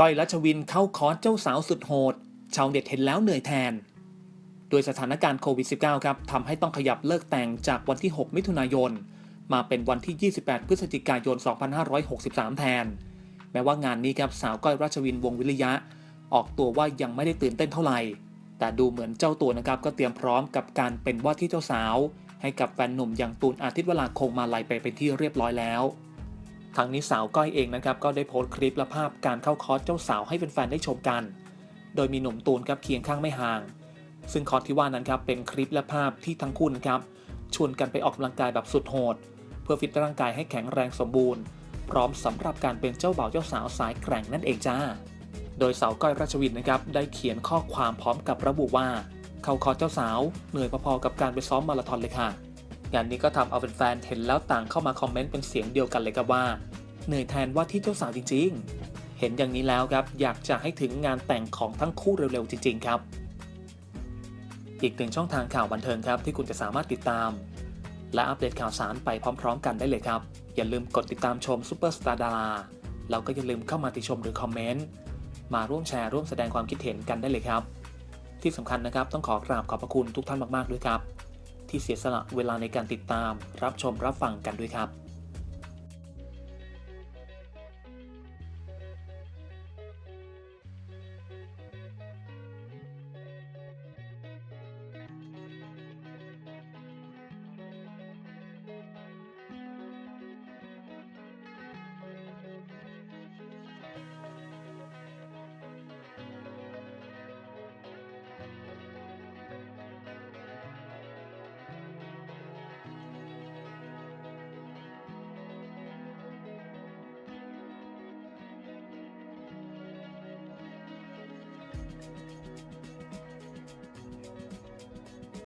ก้อยรัชวินเข้าคอร์สเจ้าสาวสุดโหด ชาวเน็ตเห็นแล้วเหนื่อยแทน โดยสถานการณ์โควิด -19 ครับทำให้ต้องขยับเลิกแต่งจากวันที่ 6 มิถุนายน มาเป็นวันที่ 28 พฤศจิกายน 2563 แทน แม้ว่างานนี้ครับสาวก้อยรัชวินวงวิริยะ ออกตัวว่ายังไม่ได้ตื่นเต้นเท่าไหร่ แต่ดูเหมือนเจ้าตัวนะครับก็เตรียมพร้อมกับการเป็นว่าที่เจ้าสาว ให้กับแฟนหนุ่มอย่างตูนอาทิตย์เวลาคงมาลัยไปเป็นที่เรียบร้อยแล้ว ทางนี้สาวก้อยเองนะครับก็ได้โพสต์คลิปและภาพการเข้าคอร์สเจ้าสาวให้แฟนๆได้ชมกัน โดยมีหนุ่มตูนครับเคียงข้างไม่ห่าง ซึ่งคอร์สที่ว่านั้นครับเป็นคลิปและภาพที่ทั้งคู่นะครับชวนกันไปออกกำลังกายแบบสุดโหด เพื่อฟิตร่างกายให้แข็งแรงสมบูรณ์ พร้อมสำหรับการเป็นเจ้าบ่าวเจ้าสาวสายแกร่งนั่นเองจ้า โดยสาวก้อยราชวินนะครับได้เขียนข้อความพร้อมกับระบุว่า เข้าคอร์สเจ้าสาวเหนื่อยพอๆกับการไปซ้อมมาราธอนเลยค่ะงานนี้ก็ทำเอาแฟนๆเห็นแล้วต่างเข้ามาคอมเมนต์เป็นเสียงเดียวกันเลยครับว่า เหนื่อยแทนว่าที่เจ้าสาวจริง ๆ เห็นอย่างนี้แล้วครับอยากจะให้ถึงงานแต่งของทั้งคู่เร็วๆจริง ๆ ครับ อีกหนึ่งช่องทางข่าวบันเทิงครับที่คุณจะสามารถติดตาม และอัปเดตข่าวสารไปพร้อม ๆ กันได้เลยครับ อย่าลืมกดติดตามชมซูเปอร์สตาร์ดาราแล้วก็อย่าลืมเข้ามาติชมหรือคอมเมนต์มาร่วมแชร์ร่วมแสดงความคิดเห็นกันได้เลยครับ ที่สำคัญนะครับต้องขอกราบขอบพระคุณทุกท่านมากๆด้วยครับ ที่เสียสละเวลาในการติดตาม รับชมรับฟังกันด้วยครับ